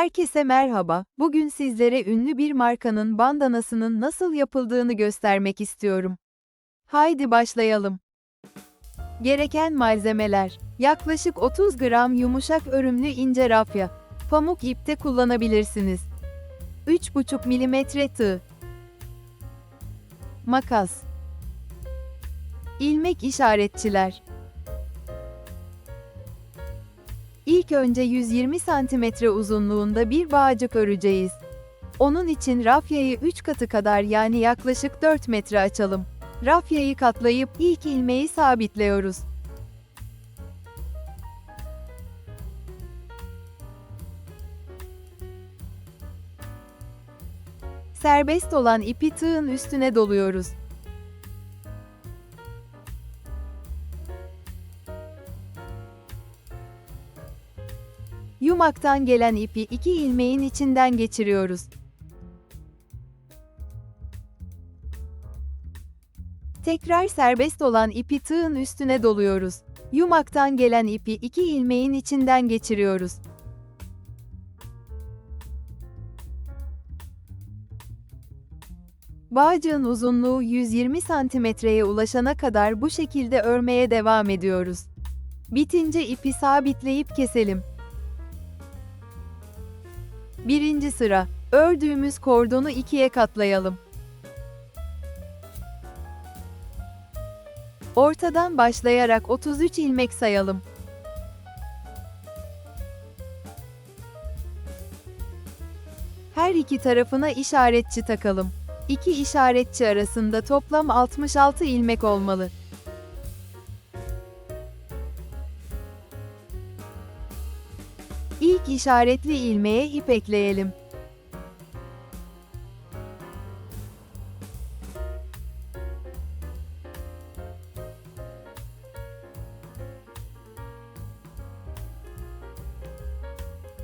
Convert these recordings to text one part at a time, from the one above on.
Herkese merhaba. Bugün sizlere ünlü bir markanın bandanasının nasıl yapıldığını göstermek istiyorum. Haydi başlayalım. Gereken malzemeler: yaklaşık 30 gram yumuşak örümlü ince rafya. Pamuk ipte kullanabilirsiniz. 3,5 mm tığ. Makas. İlmek işaretçiler. İlk önce 120 cm uzunluğunda bir bağcık öreceğiz. Onun için rafyayı 3 katı kadar yani yaklaşık 4 metre açalım. Rafyayı katlayıp ilk ilmeği sabitliyoruz. Serbest olan ipi tığın üstüne doluyoruz. Yumaktan gelen ipi iki ilmeğin içinden geçiriyoruz. Tekrar serbest olan ipi tığın üstüne doluyoruz. Yumaktan gelen ipi iki ilmeğin içinden geçiriyoruz. Bağcığın uzunluğu 120 santimetreye ulaşana kadar bu şekilde örmeye devam ediyoruz. Bitince ipi sabitleyip keselim. Birinci sıra, ördüğümüz kordonu ikiye katlayalım. Ortadan başlayarak 33 ilmek sayalım. Her iki tarafına işaretçi takalım. İki işaretçi arasında toplam 66 ilmek olmalı. İlk işaretli ilmeğe ip ekleyelim.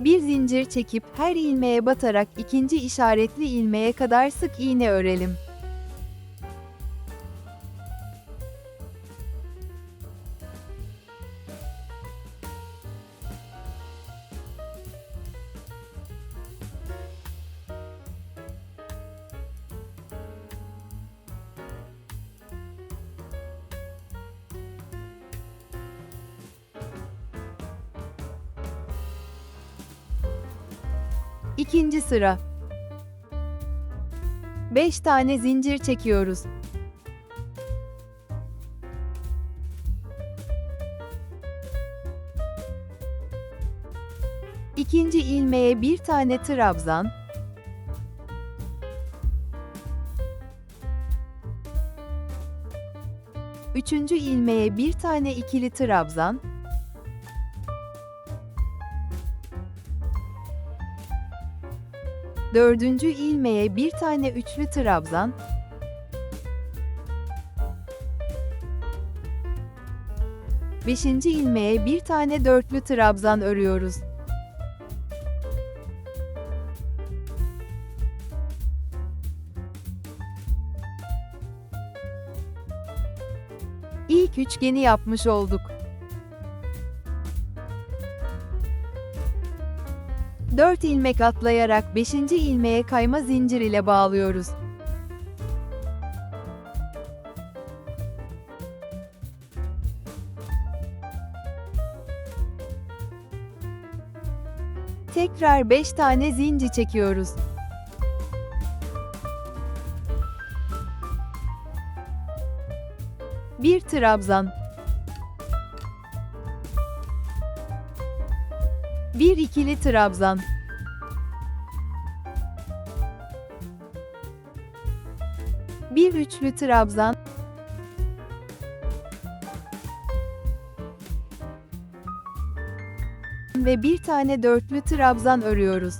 Bir zincir çekip her ilmeğe batarak ikinci işaretli ilmeğe kadar sık iğne örelim. Sıra. 5 tane zincir çekiyoruz. İkinci ilmeğe bir tane trabzan, Üçüncü ilmeğe bir tane ikili trabzan, Dördüncü ilmeğe bir tane üçlü trabzan, beşinci ilmeğe bir tane dörtlü trabzan örüyoruz. İlk üçgeni yapmış olduk. 4 ilmek atlayarak 5. ilmeğe kayma zincir ile bağlıyoruz. Tekrar 5 tane zincir çekiyoruz. Bir trabzan Bir ikili trabzan. Bir üçlü trabzan. Ve bir tane dörtlü trabzan örüyoruz.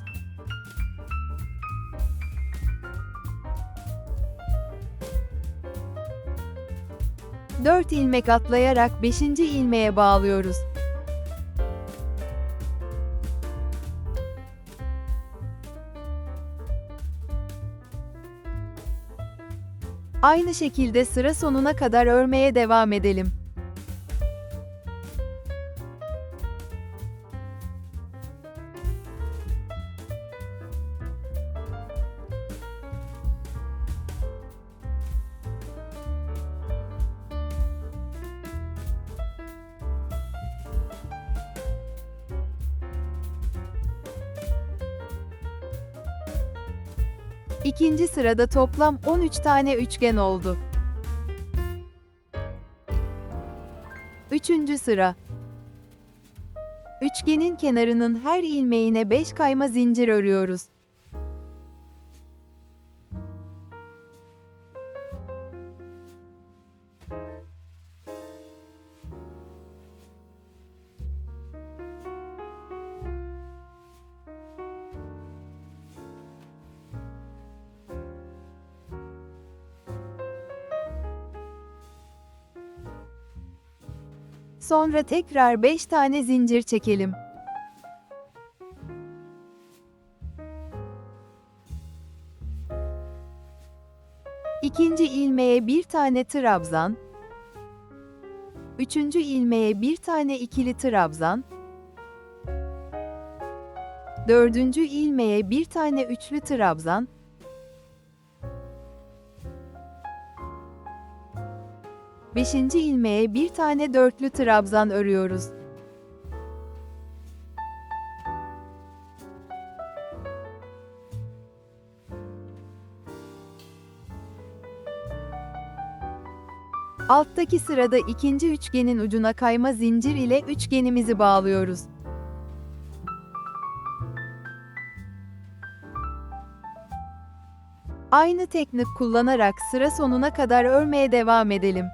Dört ilmek atlayarak beşinci ilmeğe bağlıyoruz. Aynı şekilde sıra sonuna kadar örmeye devam edelim. İkinci sırada toplam 13 tane üçgen oldu. Üçüncü sıra. Üçgenin kenarının her ilmeğine 5 kayma zincir örüyoruz. Sonra tekrar 5 tane zincir çekelim. İkinci ilmeğe bir tane trabzan, üçüncü ilmeğe bir tane ikili trabzan, dördüncü ilmeğe bir tane üçlü trabzan, Beşinci ilmeğe bir tane dörtlü trabzan örüyoruz. Alttaki sırada ikinci üçgenin ucuna kayma zincir ile üçgenimizi bağlıyoruz. Aynı teknik kullanarak sıra sonuna kadar örmeye devam edelim.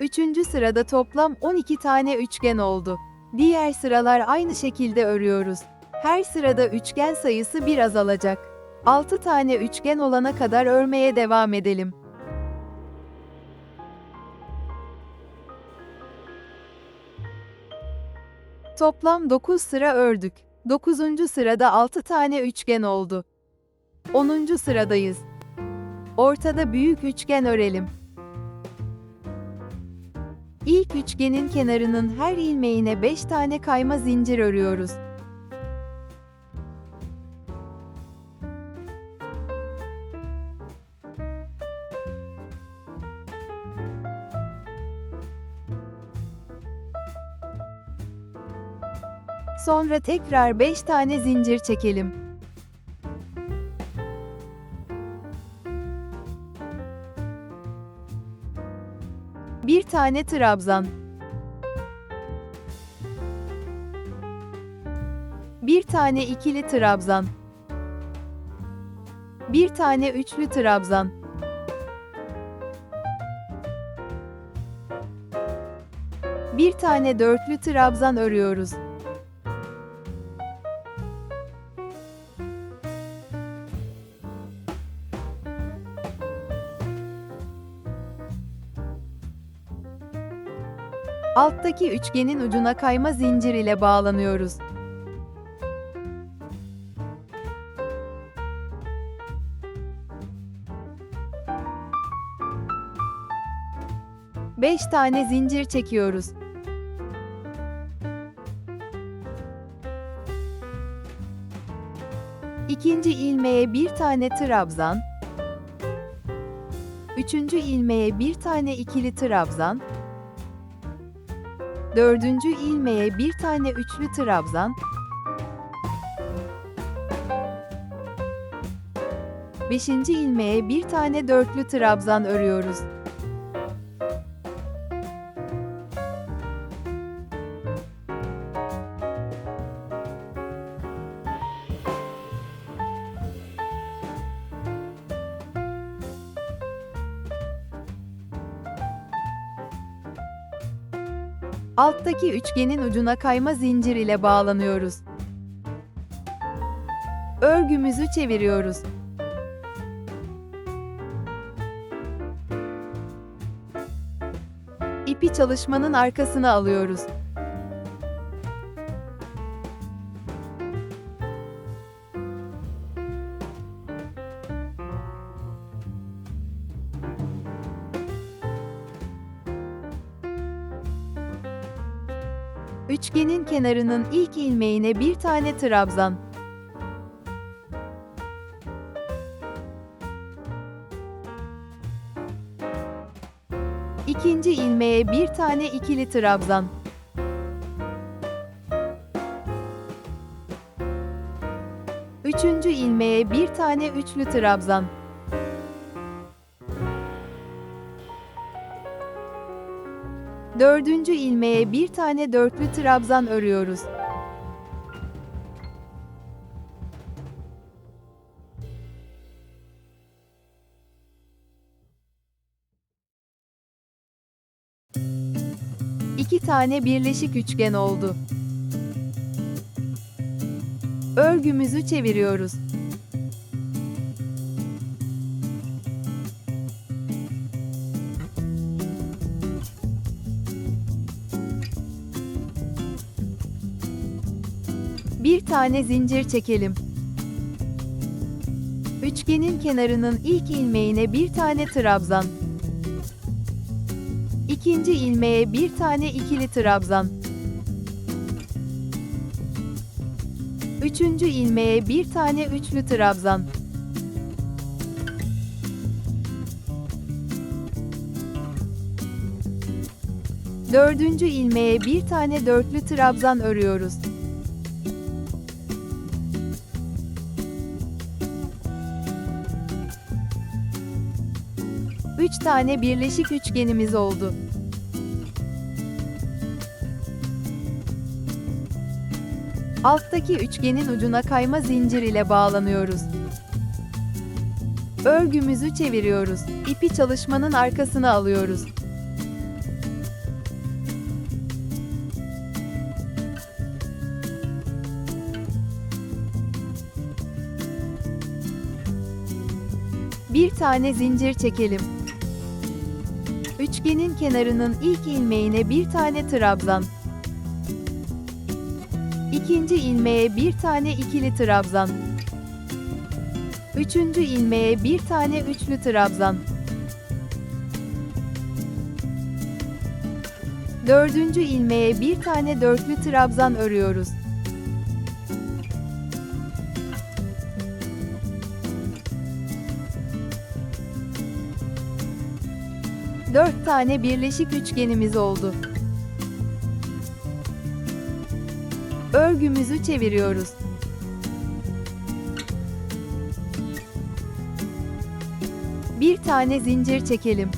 Üçüncü sırada toplam 12 tane üçgen oldu. Diğer sıralar aynı şekilde örüyoruz. Her sırada üçgen sayısı bir azalacak. 6 tane üçgen olana kadar örmeye devam edelim. Toplam 9 sıra ördük. 9. sırada 6 tane üçgen oldu. 10. sıradayız. Ortada büyük üçgen örelim. İlk üçgenin kenarının her ilmeğine 5 tane kayma zincir örüyoruz. Sonra tekrar 5 tane zincir çekelim. Tane trabzan. Bir tane ikili trabzan. Bir tane üçlü trabzan. Bir tane dörtlü trabzan örüyoruz. Alttaki üçgenin ucuna kayma zincir ile bağlanıyoruz. Beş tane zincir çekiyoruz. İkinci ilmeğe bir tane trabzan, üçüncü ilmeğe bir tane ikili trabzan, Dördüncü ilmeğe bir tane üçlü trabzan, beşinci ilmeğe bir tane dörtlü trabzan örüyoruz. Alttaki üçgenin ucuna kayma zincir ile bağlanıyoruz. Örgümüzü çeviriyoruz. İpi çalışmanın arkasına alıyoruz. Üçgenin kenarının ilk ilmeğine bir tane trabzan. İkinci ilmeğe bir tane ikili trabzan. Üçüncü ilmeğe bir tane üçlü trabzan. Dördüncü ilmeğe bir tane dörtlü trabzan örüyoruz. İki tane birleşik üçgen oldu. Örgümüzü çeviriyoruz. Tane zincir çekelim. Üçgenin kenarının ilk ilmeğine bir tane trabzan. İkinci ilmeğe bir tane ikili trabzan. Üçüncü ilmeğe bir tane üçlü trabzan. Dördüncü ilmeğe bir tane dörtlü trabzan örüyoruz. Üç tane birleşik üçgenimiz oldu. Alttaki üçgenin ucuna kayma zincir ile bağlanıyoruz. Örgümüzü çeviriyoruz. İpi çalışmanın arkasına alıyoruz. Bir tane zincir çekelim. Üçgenin kenarının ilk ilmeğine bir tane trabzan. İkinci ilmeğe bir tane ikili trabzan. Üçüncü ilmeğe bir tane üçlü trabzan. Dördüncü ilmeğe bir tane dörtlü trabzan örüyoruz. Tane birleşik üçgenimiz oldu. Örgümüzü çeviriyoruz. Bir tane zincir çekelim.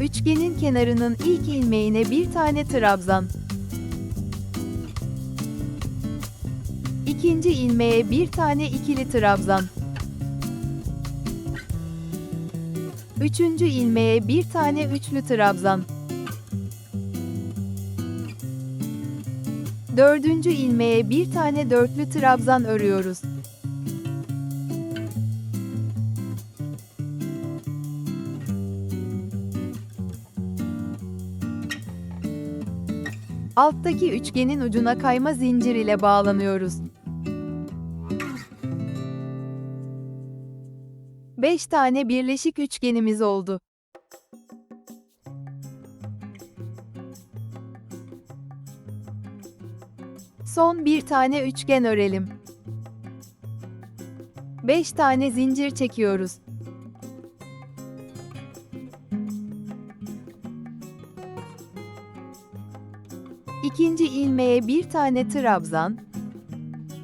Üçgenin kenarının ilk ilmeğine bir tane trabzan. İkinci ilmeğe bir tane ikili trabzan. Üçüncü ilmeğe bir tane üçlü trabzan. Dördüncü ilmeğe bir tane dörtlü trabzan örüyoruz. Alttaki üçgenin ucuna kayma zincir ile bağlanıyoruz. 5 tane birleşik üçgenimiz oldu. Son bir tane üçgen örelim. 5 tane zincir çekiyoruz. İkinci ilmeğe bir tane trabzan,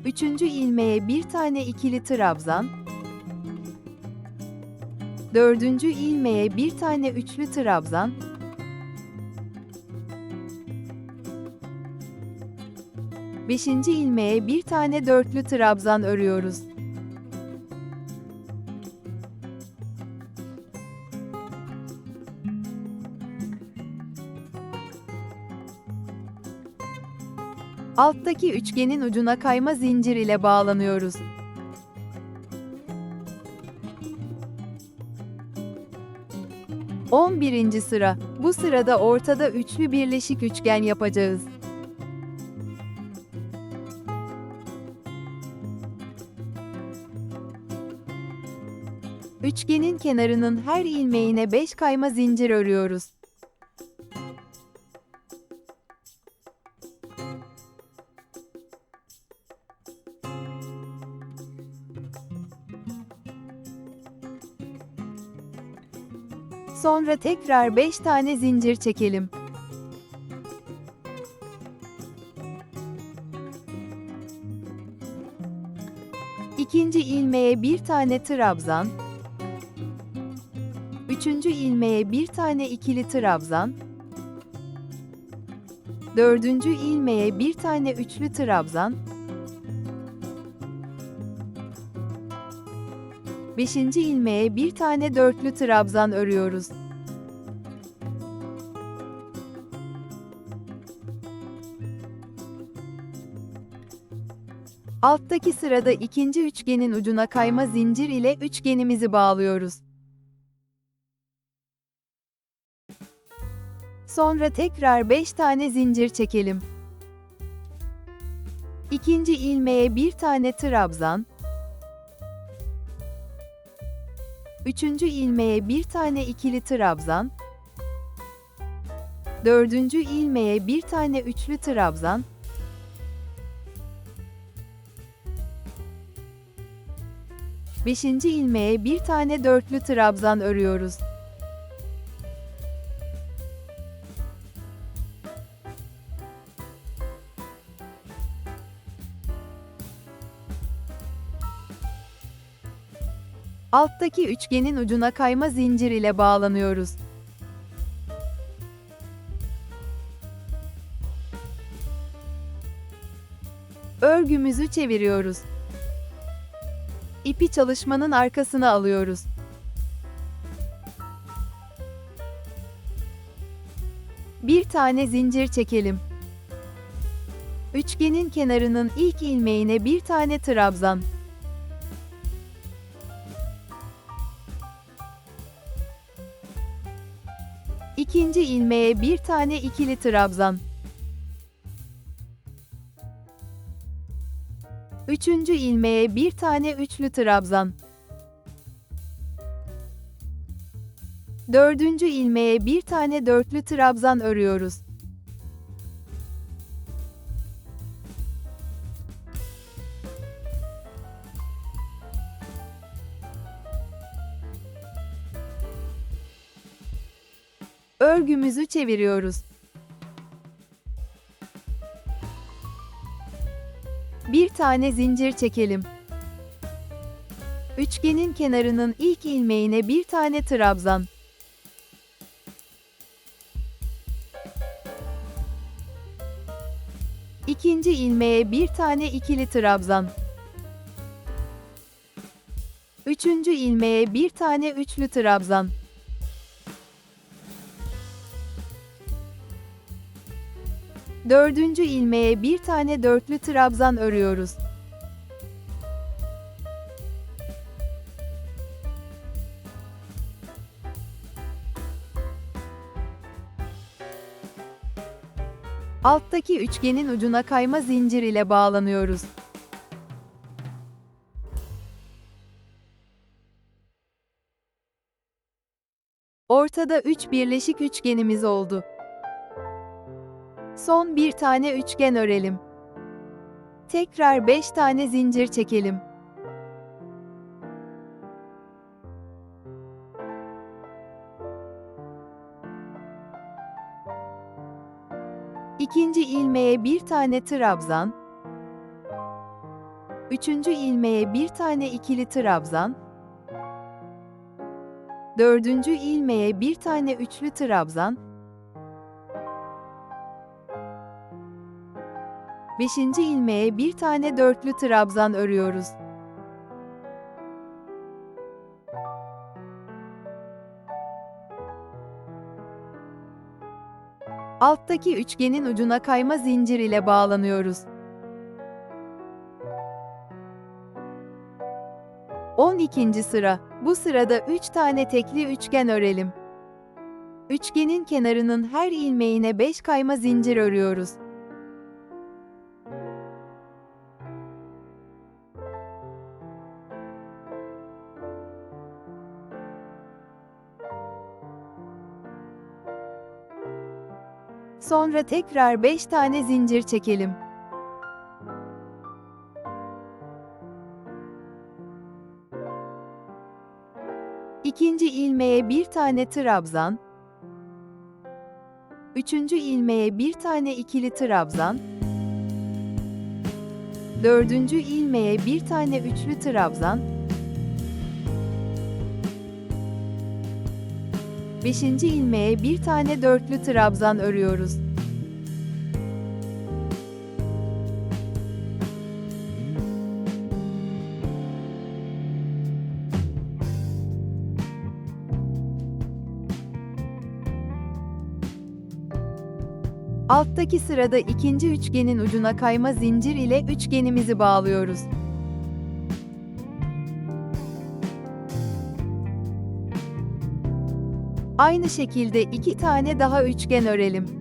üçüncü ilmeğe bir tane ikili trabzan, dördüncü ilmeğe bir tane üçlü trabzan, beşinci ilmeğe bir tane dörtlü trabzan örüyoruz. Alttaki üçgenin ucuna kayma zincir ile bağlanıyoruz. On birinci sıra. Bu sırada ortada üçlü birleşik üçgen yapacağız. Üçgenin kenarının her ilmeğine 5 kayma zincir örüyoruz. Sonra tekrar 5 tane zincir çekelim. İkinci ilmeğe bir tane trabzan. Üçüncü ilmeğe bir tane ikili trabzan. Dördüncü ilmeğe bir tane üçlü trabzan. Beşinci ilmeğe bir tane dörtlü trabzan örüyoruz. Alttaki sırada ikinci üçgenin ucuna kayma zincir ile üçgenimizi bağlıyoruz. Sonra tekrar 5 tane zincir çekelim. İkinci ilmeğe bir tane trabzan. Üçüncü ilmeğe bir tane ikili trabzan. Dördüncü ilmeğe bir tane üçlü trabzan. Beşinci ilmeğe bir tane dörtlü trabzan örüyoruz. Alttaki üçgenin ucuna kayma zincir ile bağlanıyoruz. Örgümüzü çeviriyoruz. İpi çalışmanın arkasına alıyoruz. Bir tane zincir çekelim. Üçgenin kenarının ilk ilmeğine bir tane trabzan. İkinci ilmeğe bir tane ikili trabzan. Üçüncü ilmeğe bir tane üçlü trabzan. Dördüncü ilmeğe bir tane dörtlü trabzan örüyoruz. Örgümüzü çeviriyoruz. Bir tane zincir çekelim. Üçgenin kenarının ilk ilmeğine bir tane trabzan. İkinci ilmeğe bir tane ikili trabzan. Üçüncü ilmeğe bir tane üçlü trabzan. Dördüncü ilmeğe bir tane dörtlü trabzan örüyoruz. Alttaki üçgenin ucuna kayma zincir ile bağlanıyoruz. Ortada üç birleşik üçgenimiz oldu. Son bir tane üçgen örelim. Tekrar 5 tane zincir çekelim. İkinci ilmeğe bir tane trabzan. Üçüncü ilmeğe bir tane ikili trabzan. Dördüncü ilmeğe bir tane üçlü trabzan. Beşinci ilmeğe bir tane dörtlü trabzan örüyoruz. Alttaki üçgenin ucuna kayma zincir ile bağlanıyoruz. 12. sıra. Bu sırada 3 tane tekli üçgen örelim. Üçgenin kenarının her ilmeğine 5 kayma zincir örüyoruz. Sonra tekrar 5 tane zincir çekelim. İkinci ilmeğe bir tane trabzan. Üçüncü ilmeğe bir tane ikili trabzan. Dördüncü ilmeğe bir tane üçlü trabzan. Beşinci ilmeğe bir tane dörtlü trabzan örüyoruz. Alttaki sırada ikinci üçgenin ucuna kayma zincir ile üçgenimizi bağlıyoruz. Aynı şekilde iki tane daha üçgen örelim.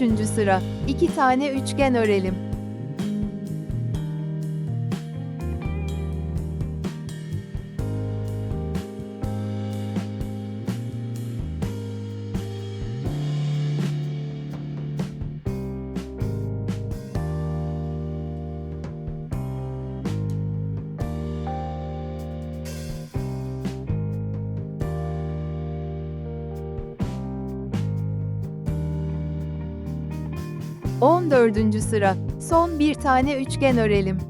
Üçüncü sıra, iki tane üçgen örelim. On dördüncü sıra, son bir tane üçgen örelim.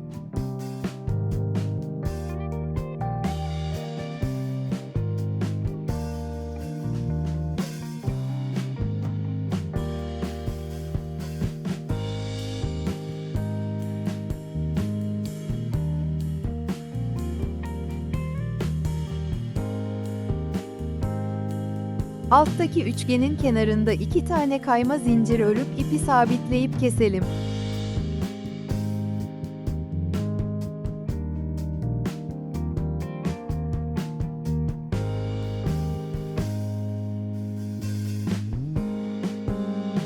Alttaki üçgenin kenarında iki tane kayma zincir örüp ipi sabitleyip keselim.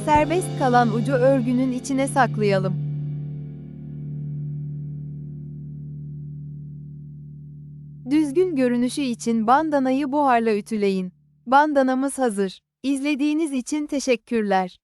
Serbest kalan ucu örgünün içine saklayalım. Düzgün görünüşü için bandanayı buharla ütüleyin. Bandanamız hazır. İzlediğiniz için teşekkürler.